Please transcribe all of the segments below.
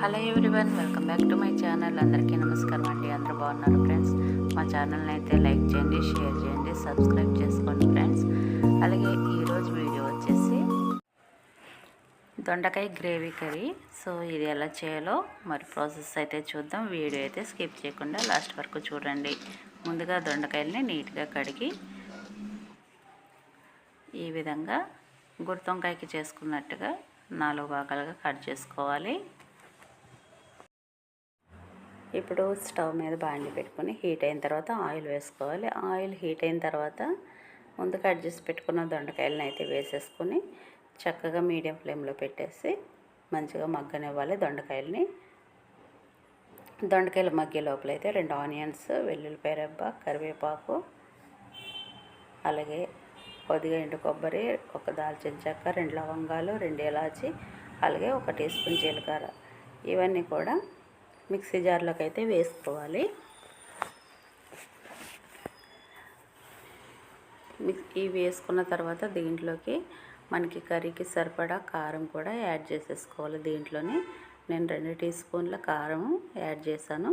Hello everyone welcome back to my channel అందరికీ నమస్కారం అండి. అందరూ బాగున్నారు ఫ్రెండ్స్ మా ఛానల్ని అయితే లైక్ చేయండి షేర్ చేయండి సబ్స్క్రైబ్ చేసుకోండి ఫ్రెండ్స్ అలాగే ఈరోజు వీడియో వచ్చేసి దొండకాయ గ్రేవీ కర్రీ సో ఇది ఎలా చేయాలో మరి ప్రాసెస్ అయితే చూద్దాం. వీడియో అయితే స్కిప్ చేయకుండా లాస్ట్ వరకు చూడండి. ముందుగా దొండకాయలని నీట్గా కడిగి ఈ విధంగా గుర్తొంకాయకి చేసుకున్నట్టుగా నాలుగు భాగాలుగా కట్ చేసుకోవాలి. ఇప్పుడు స్టవ్ మీద బాండి పెట్టుకొని హీట్ అయిన తర్వాత ఆయిల్ వేసుకోవాలి. ఆయిల్ హీట్ అయిన తర్వాత ముందు కట్ చేసి పెట్టుకున్న దొండకాయలను అయితే వేసేసుకొని చక్కగా మీడియం ఫ్లేమ్లో పెట్టేసి మంచిగా మగ్గనివ్వాలి దొండకాయలని. దొండకాయలు మగ్గే లోపల అయితే రెండు ఆనియన్స్ వెల్లుల్లిపాయ రెబ్బ కరివేపాకు అలాగే కొద్దిగా ఎండు కొబ్బరి ఒక దాల్చిన చెక్క రెండు లవంగాలు రెండు ఇలాచి అలాగే ఒక టీ స్పూన్ జీలకర్ర. ఇవన్నీ కూడా మిక్సీ జార్లోకి అయితే వేసుకోవాలి. మిక్స్ ఇవి వేసుకున్న తర్వాత దీంట్లోకి మనకి కర్రీకి సరిపడా కారం కూడా యాడ్ చేసేసుకోవాలి. దీంట్లోనే నేను రెండు టీ స్పూన్ల కారం యాడ్ చేశాను.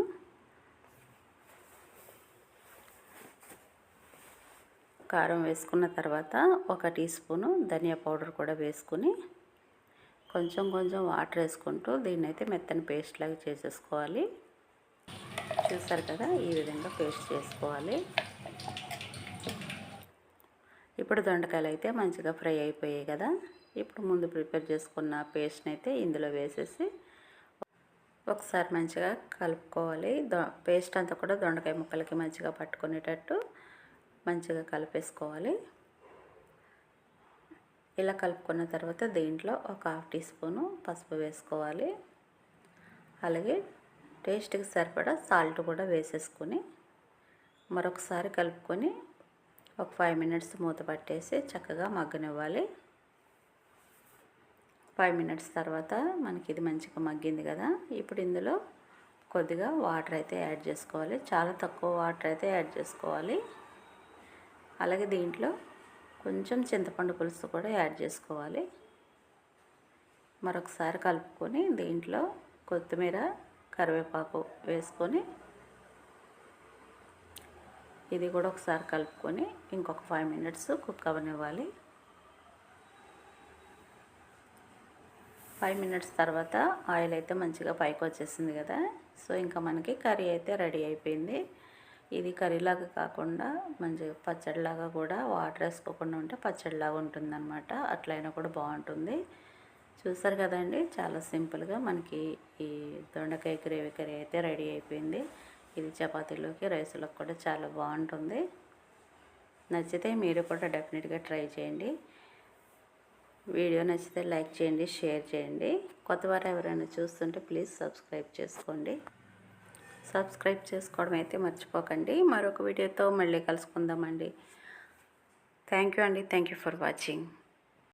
కారం వేసుకున్న తర్వాత ఒక టీ స్పూను ధనియా పౌడర్ కూడా వేసుకుని కొంచెం కొంచెం వాటర్ వేసుకుంటూ దీన్ని అయితే మెత్తని పేస్ట్ లాగా చేసేసుకోవాలి. చూసారు కదా ఈ విధంగా పేస్ట్ చేసుకోవాలి. ఇప్పుడు దొండకాయలు అయితే మంచిగా ఫ్రై అయిపోయాయి కదా. ఇప్పుడు ముందు ప్రిపేర్ చేసుకున్న పేస్ట్ని అయితే ఇందులో వేసేసి ఒకసారి మంచిగా కలుపుకోవాలి. పేస్ట్ అంతా కూడా దొండకాయ ముక్కలకి మంచిగా పట్టుకునేటట్టు మంచిగా కలిపేసుకోవాలి. ఇలా కలుపుకున్న తర్వాత దీంట్లో ఒక హాఫ్ టీ స్పూను పసుపు వేసుకోవాలి. అలాగే టేస్ట్కి సరిపడా సాల్ట్ కూడా వేసేసుకొని మరొకసారి కలుపుకొని ఒక ఫైవ్ మినిట్స్ మూత పట్టేసి చక్కగా మగ్గనివ్వాలి. ఫైవ్ మినిట్స్ తర్వాత మనకి ఇది మంచిగా మగ్గింది కదా. ఇప్పుడు ఇందులో కొద్దిగా వాటర్ అయితే యాడ్ చేసుకోవాలి. చాలా తక్కువ వాటర్ అయితే యాడ్ చేసుకోవాలి. అలాగే దీంట్లో కొంచెం చింతపండు పులుసు కూడా యాడ్ చేసుకోవాలి. మరొకసారి కలుపుకొని దీంట్లో కొత్తిమీర కరివేపాకు వేసుకొని ఇది కూడా ఒకసారి కలుపుకొని ఇంకొక ఫైవ్ మినిట్స్ కుక్ అవనివ్వాలి ఫైవ్ మినిట్స్ తర్వాత ఆయిల్ అయితే మంచిగా పైకి వచ్చేసింది కదా. సో ఇంకా మనకి కర్రీ అయితే రెడీ అయిపోయింది. ఇది కర్రీలాగా కాకుండా మంచిగా పచ్చడిలాగా కూడా వాటర్ వేసుకోకుండా ఉంటే పచ్చడిలాగా ఉంటుందన్నమాట. అట్లయినా కూడా బాగుంటుంది. చూసారు కదండి చాలా సింపుల్గా మనకి ఈ దొండకాయ గ్రేవీ కర్రీ అయితే రెడీ అయిపోయింది. ఇది చపాతీలోకి రైస్లోకి కూడా చాలా బాగుంటుంది. నచ్చితే మీరు కూడా డెఫినెట్గా ట్రై చేయండి. వీడియో నచ్చితే లైక్ చేయండి షేర్ చేయండి. కొత్త వారు ఎవరైనా చూస్తుంటే ప్లీజ్ సబ్స్క్రైబ్ చేసుకోండి. సబ్స్క్రైబ్ చేసుకోవడం అయితే మర్చిపోకండి. మరొక వీడియోతో మళ్ళీ కలుసుకుందామండి. థ్యాంక్ యూ అండి. Thank you for watching